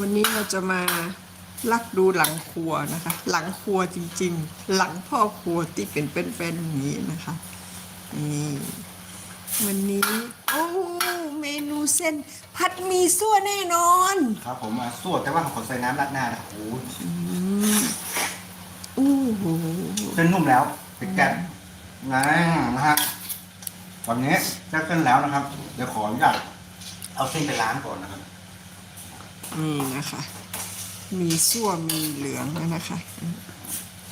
วันนี้เราจะมาลักดูหลังครัวนะคะ หลังครัวจริงๆ หลังพ่อครัวที่เป็นเป็นๆอย่างนี้นะคะนี่วันนี้โอ้เมนูเส้นผัดหมีซั่วแน่นอนครับผมอะสวดแต่ว่าผมขอใส่น้ำราดหน้านะครับโอ้โหอู้หูเส้นนุ่มแล้วเป็นแกนนะนะฮะตอนนี้จะเส้นแล้วนะครับ เดี๋ยวขออนุญาตเอาเส้นไปล้างก่อนนะครับ นี่นะคะ มีซั่วมีเหลืองนะคะครับ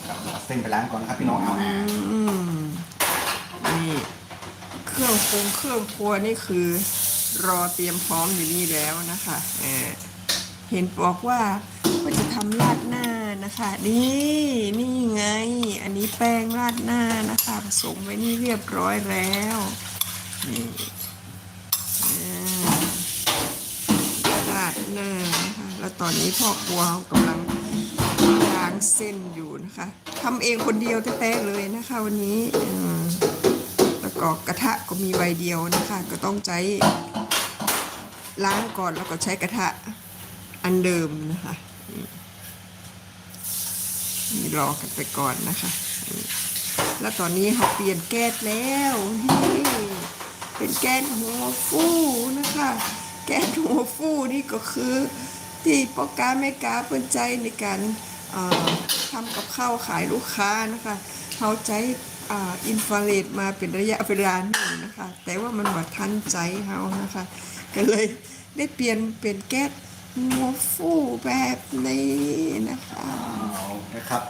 เอาเส้นไปล้างก่อนนะครับพี่น้องเอาอืมนี่เครื่องปรุงเครื่องครัวนี่คือ รอเตรียมพร้อมอยู่นี่แล้วนะคะเออเห็นบอกว่าว่าจะทำราดหน้านะคะนี่นี่ไง อันนี้แป้งราดหน้านะคะ ผสมไว้นี่เรียบร้อยแล้วนี่อ่าราดหน้านะคะแล้วต อนนี้พ่อครัวเขากำลังล้างเส้นอยู่นะคะทำเองคนเดียวแท้ๆเลยนะคะวันนี้แล้วก็กระทะก็มีใบเดียวนะคะ ก็ต้องใช้ล้างก่อนแล้วก็ใช้กระทะอันเดิมนะคะนี่รอกันไปก่อนนะคะ แล้วตอนนี้เขาเปลี่ยนแก๊สแล้วนี่เป็นแก๊สหัวฟูนะคะ แก๊สหัวฟูนี่ก็คือ ที่พ่อค้าแม่ค้าเปินใจในการทำกับข้าวขายลูกค้านะคะเขาใช้อินฟราเรดมาเป็นระยะเวลาหนึ่งนะคะ แต่ว่ามันมาทันใจเขานะคะ ก็เลยได้เปลี่ยนเป็นแก๊สหัวฟูแบบนี้นะคะเอานะครับ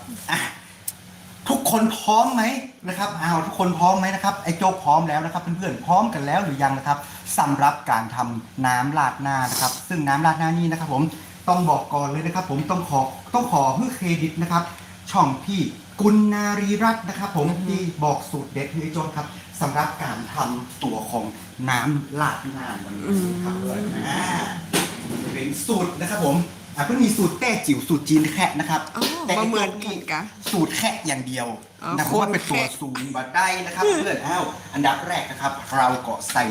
ทุกคนพร้อมไหมนะครับเอาทุกคนพร้อมไหมนะครับไอ้โจ๊กพร้อมแล้วนะครับเพื่อนๆพร้อมกันแล้วหรือยังนะครับ สำหรับการทำน้ำราดหน้านะครับ ซึ่งน้ำราดหน้านี้นะครับ ผมต้องบอกก่อนเลยนะครับ ผมต้องขอต้องขอเพื่อเครดิตนะครับ ช่องพี่กุลนารีรัตน์นะครับ ผมที่บอกสูตรเด็ดให้ไอ้โจ๊กครับสำหรับการทำตัวของน้ำราดหน้าวันนี้นะครับเพื่อนอ่าเป็นสูตรนะครับผม อะเพิ่งมีสูตรแต้จิ๋วสูตรจีนแคะนะครับ อ๋อแต่มาไอ้เหมืโจ๊อนกกันนี่กะสูตรแค่อย่างเดียวอ๋อนะเพราะว่าเป็นตัวคนแค่ศูนย์บัดได้นะครับ เพื่อนอ้าวอันดับแรกนะครับ เราก็ใส่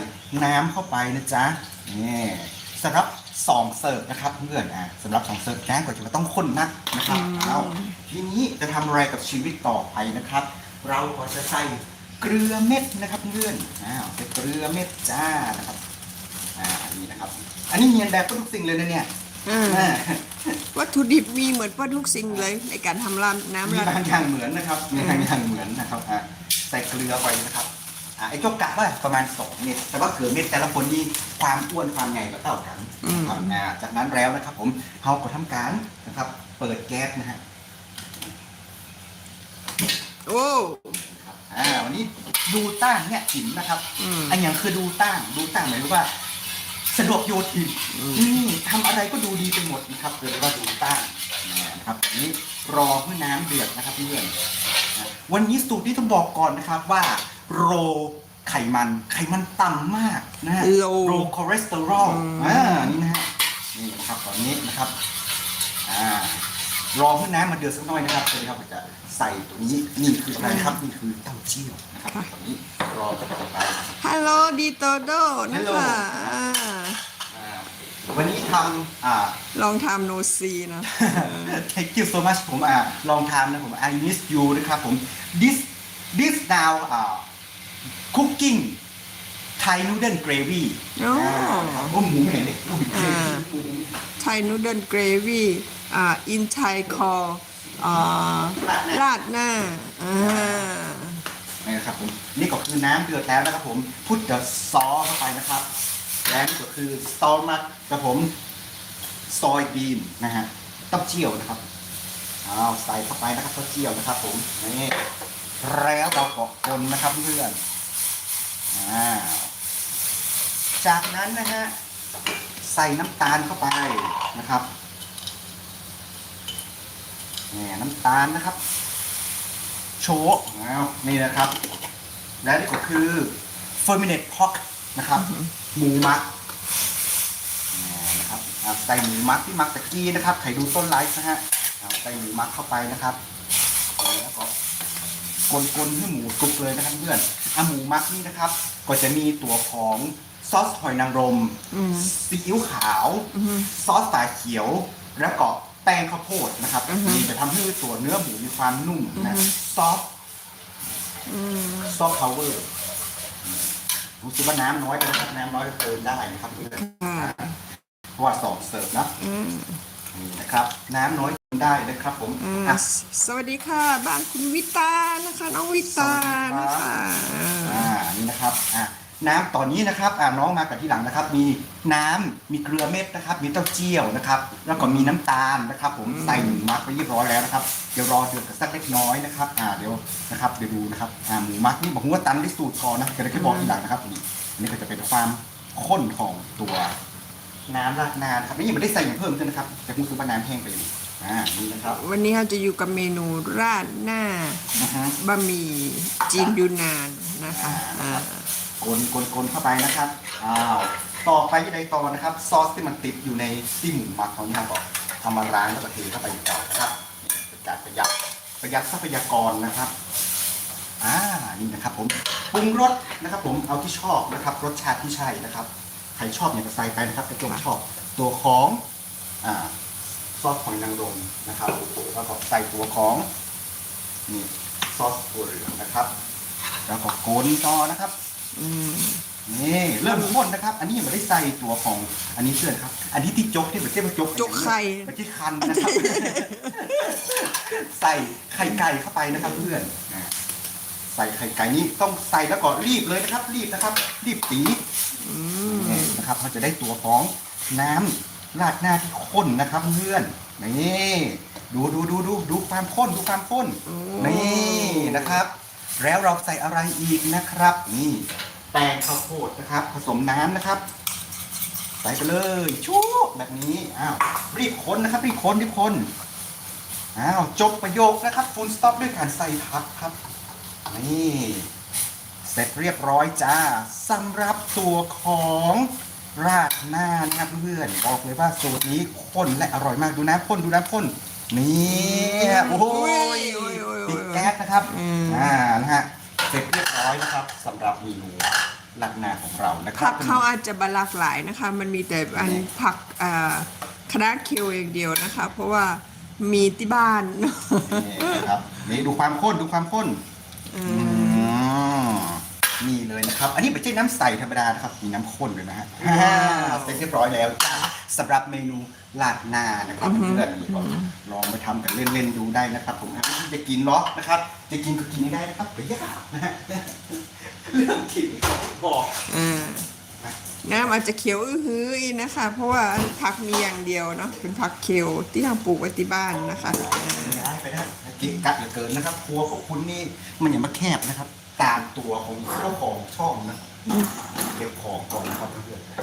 น้ำเข้าไปนะจ๊ะนี่สำหรับสองเสิร์ฟนะครับเพื่อนอะสำหรับสองเสิร์ฟน้ำก็จะไม่ต้องข้นนักนะครับเอาทีนี้จะทำอะไรกับชีวิตต่อไปนะครับ เราก็จะใส่เกลือเม็ดนะครับเพื่อนอ้าวใส่เกลือเม็ดจ้านะครับ อ่านี่นะครับ อันนี้เนียนแบบทุกสิ่งเลยนะเนี่ย อ่าอ่าวัตถุดิบมีเหมือนว่าทุกสิ่งเลยในการทำรำน้ำมีราด บางอย่างเหมือนนะครับมีบางอย่างเหมือนนะครับอะใส่เกลือไปนะครับอะไอ้เจกกะว่าประมาณ2เม็ดแต่ว่าเกลือเม็ดแต่ละคนนี่ความอ้วนความใหญ่ก็เท่ากันนะครับอ่าจากนั้นแล้วนะครับ ผมเราก็ทำการนะครับ เปิดแก๊สนะฮะ โอ้ครับอ่าวันนี้ดูต้านเนี่ยหินนะครับอืมอันอย่างคือดูต้านดูต้านหมายถึงว่า สะดวกโยทินอืมทำอะไรก็ดูดีไปหมดนะครับเรียกว่าดูต้านนะครับอันนี้รอเพื่อน้ำเดือดนะครับเพื่อนนะวันนี้สูตรที่ต้องบอกก่อนนะครับว่าโรไขมันไขมันต่ำมากนะฮะ Low โรคอเลสเตอรอลอ่านี่นะฮะนี่นะครับตอนนี้นะครับอ่ารอเพื่อน้ำมาเดือดสักหน่อยนะครับเดี๋ยวเราจะใส่ตัวนี้นี่คืออะไรครับนี่คือเต้าเจี้ยวนะครับตอนนี้รอจะต่อไปฮัลโหลดีโตโดนะคะอ่าอ่า วันนี้ทำอ่า ลองทำโนซีนะ thank you so much ผมอ่าลองทำนะผม I miss you นะครับผม this this now อ่า cooking Thai noodle gravy อ๋ออ่าโอ้หมูไม่เห็นเลยอุ้ยอ่าไทยนูเดิลเกรวี่อ่าอินไทยคออ่าราดหน้าอ่านี่นะครับผม นี่ก็คือน้ำเดือดแล้วนะครับผมพุทธซอเข้าไปนะครับ และนี่ก็คือสตอมัสกับผมซอยบีนนะฮะเต้าเจี้ยวนะครับอ้าวใส่เข้าไปนะครับเต้าเจี้ยวนะครับ ผมนี่แล้วเราก็คนนะครับเพื่อนอ้าวจากนั้นนะฮะใส่น้ำตาลเข้าไปนะครับนี่น้ำตาลนะครับ โชว์อ้าวนี่นะครับ และนี่ก็คือ fermented pork นะครับ หมูมักนะครับอ่าใส่หมูมักที่มักตะกี้นะครับไข่ดูต้นไลฟ์นะฮะอ่าใส่หมูมักเข้าไปนะครับแล้วก็กลนๆให้หมูสุกเลยนะครับเพื่อนอะหมูมักนี่นะครับ ก็จะมีตัวของซอสหอยนางรมอืมซีอิ๊วขาวอืมซอสฝาเขียว แล้วก็แป้งข้าวโพดนะครับอือฮึนี่จะทำให้ตัวเนื้อหมูมีความนุ่มนะอือฮึซอฟอืมซอฟพาวเวอร์ รู้สึกว่าน้ำน้อยไปนะครับน้ำน้อยก็เติมได้นะครับเพื่อนค่ะเพราะว่าสองเสิร์ฟนะอืมนี่นะครับ น้ำน้อยเติมได้นะครับ ผมอืมอะ สวัสดีค่ะ บ้านคุณวิตานะคะ น้องวิตาสวัสดีนะครัคะบอ่านี่นะครับ อะ น้ำตอนนี้นะครับอ่าน้องมากับที่หลังนะครับ มีน้ำมีเกลือเม็ดนะครับ มีเต้าเจี้ยวนะครับ แล้วก็มีน้ำตาลนะครับ ผมใส่หนึ่งมักไปเรียบร้อยแล้วนะครับ เดี๋ยวรอเดือดกันสักเล็กน้อยนะครับอ่าเดี๋ยวนะครับเดี๋ยวดูนะครับอ่าหมูมักนี่บอกว่าตันได้สูตรพอนะจะได้แค่บอกทีหลังนะครับนี่อันนี้ก็จะเป็นความข้นของตัวน้ำราดหนานะครับนี่ยังไม่ได้ใส่อย่างเพิ่มใช่นะครับ แต่คุณคือว่าน้ำแห้งไปอยู่อ่านี่นะครับ วันนี้เราจะอยู่กับเมนูราดหน้านะฮะบะหมี่จีนยูนานนะคะอ่า กลกลกลเข้าไปนะครับอ้าวต่อไปยังไงต่อนะครับ ซอสที่มันติดอยู่ในที่หมูหมักของนี่ครับก็ทำมาล้างแล้วก็เทเข้าไปอีกต่อนะครับเป็นการประหยัดประหยัดทรัพยากรนะครับอ่านี่นะครับผมปรุงรสนะครับ ผมเอาที่ชอบนะครับ รสชาติที่ใช่นะครับใครชอบเนี่ยก็ใส่ไปนะครับแต่ผมชอบตัวของอ่าซอสหอยนางรมนะครับแล้วก็ใส่ตัวของนี่ซอสถั่วเหลืองนะครับ แล้วก็โกนต่อนะครับ อืม นี่เริ่มข้นนะครับ อันนี้ยังไม่ได้ใส่ตัวของอันนี้เชื่อนะครับ อันนี้ที่จกที่มันเรียกว่าจกจกไข่มันที่คันนะครับ ใส่ไข่ไก่เข้าไปนะครับเพื่อนนะใส่ไข่ไก่นี้ต้องใส่แล้วก็รีบเลยนะครับ รีบนะครับ รีบตีอืมนี่นะครับเราจะได้ตัวของน้ำราดหน้าที่ข้นนะครับเพื่อนนี่ดูดูดูดูดูความข้นดูความข้น นี่นะครับ แล้วเราใส่อะไรอีกนะครับ นี่แป้งข้าวโพดนะครับ ผสมน้ำนะครับ ใส่ไปเลยชุบแบบนี้อ้าวรีบคนนะครับ รีบคนรีบคนอ้าวจบประโยคนะครับฟูลสต็อปด้วยการใส่พักครับนี่เสร็จเรียบร้อยจ้าสำหรับตัวของราดหน้านะครับเพื่อนบอกเลยว่าสูตรนี้ข้นและอร่อยมากดูน้ำข้นดูน้ำข้น นี่โอ้ยติดแก๊สนะครับอ่านะฮะเสร็จเรียบร้อยนะครับสำหรับเมนูราดหน้าของเรานะครัผับกเขาอาจจะบหลากหลายนะคะ มันมีแต่อันผักอ่าคณะเคียวอย่างเดียวนะคะ เพราะว่ามีที่บ้าน นี่นะครับนี่ดูความข้นดูความข้นอืมอืมนี่เลยนะครับ อันนี้ไม่ใช่น้ำใสธรรมดานะครับมีน้ำข้นเลยนะฮะอ่าเสร็จเรียบร้อยแล้วจ้า สำหรับเมนูราดหน้านะครับเพื่อนๆนี่ก็ลองไปทำกันเล่นๆดูได้นะครับ ผมจะกินเนาะนะครับ จะกินก็กินได้นะครับไม่ยากนะฮะเรื่องกินบอกอ่าน้ำอาจจะเขียวอื้อหืออีกนะคะ เพราะว่าผักมีอย่างเดียวเนาะเป็นผักเคียวที่เราปลูกไว้ที่บ้านนะคะอ่าได้ไปได้กินกัดเหลือเกินนะครับครัวของคุณนี่มันอย่ามาแคบนะครับ ตามตัวของเจ้าของช่องนะเก็บของก่อนนะครับเพื่อนๆ นี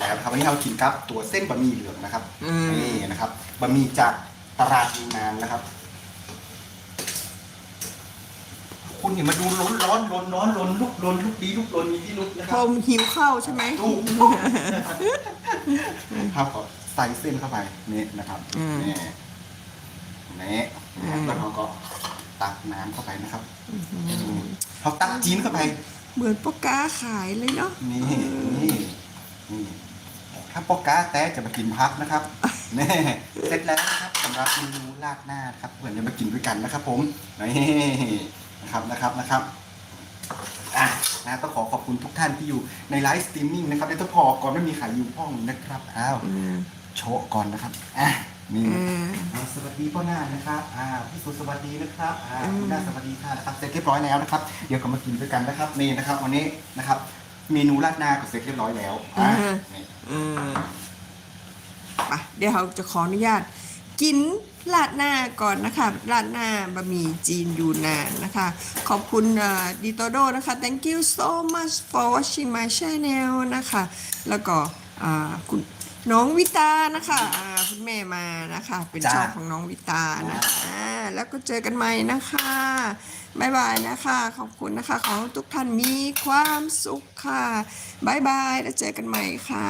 ่ นะครับเสร็จแล้วนะครับวันนี้เรากินครับตัวเส้นบะหมี่เหลืองนะครับอืม นี่นะครับบะหมี่จากตลาดยูนานนะครับ คุณอย่ามาดูร้อนร้อนร้อนร้อนร้อนลุกร้อนลุกดีลุกร้อนมีที่ลุกนะคพรัอบ มหิวข้าวใช่ไหมถูก ครับขอใส่เส้นเข้าไปนี่นะครับอืมนี่นี่อืม แล้วเราก็ตักน้ำเข้าไปนะครับเขาตักจีนเข้าไป เหมือนปกาขายเลยเนาะ นี่นี่นี่ ถ้าปอกก้าแต่จะมากินพักนะครับนี่เสร็จแล้วนะครับสำหรับเมนูราดหน้านะครับเพื่อนจะมากินด้วยกันนะครับผมนี่นะครับนะครับนะครับอะนะต้องขอขอบคุณทุกท่านที่อยู่ในไลฟ์สตรีมมิ่งนะครับในต้องพอก่อนไม่มีขายอยู่ห้องนะครับอ้าวอืมโชว์ก่อนนะครับอะนี่อืมอ่าสวัสดีพ่อหน้านะครับอ่าพี่สุสวัสดีนะครับอ่าคุณหน้าสวัสดีค่ะนะครับเสร็จเรียบร้อยแล้วนะครับ เดี๋ยวก็มากินด้วยกันนะครับนี่นะครับวันนี้นะครับ เมนูราดหน้าก็เสร็จเรียบร้อยแล้วอ่าอือฮะนี่อืมไปเดี๋ยวเราจะขออนุญาต กินราดหน้าก่อนนะคะราดหน้าบะหมี่จีนยูนานนะคะ ขอบคุณดิโตโดนะคะ thank you so much for watching my channel นะคะ แล้วก็อ่าคุณ น้องวิตานะคะอ่าคุณแม่มานะคะ เป็นช่องของน้องวิตานะคะอ่าแล้วก็เจอกันใหม่นะคะบายบายนะคะ ขอบคุณนะคะ ขอให้ทุกท่านมีความสุขค่ะบายบายแล้วเจอกันใหม่ค่ะ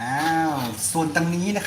อ้าวส่วนตรงนี้นะครับ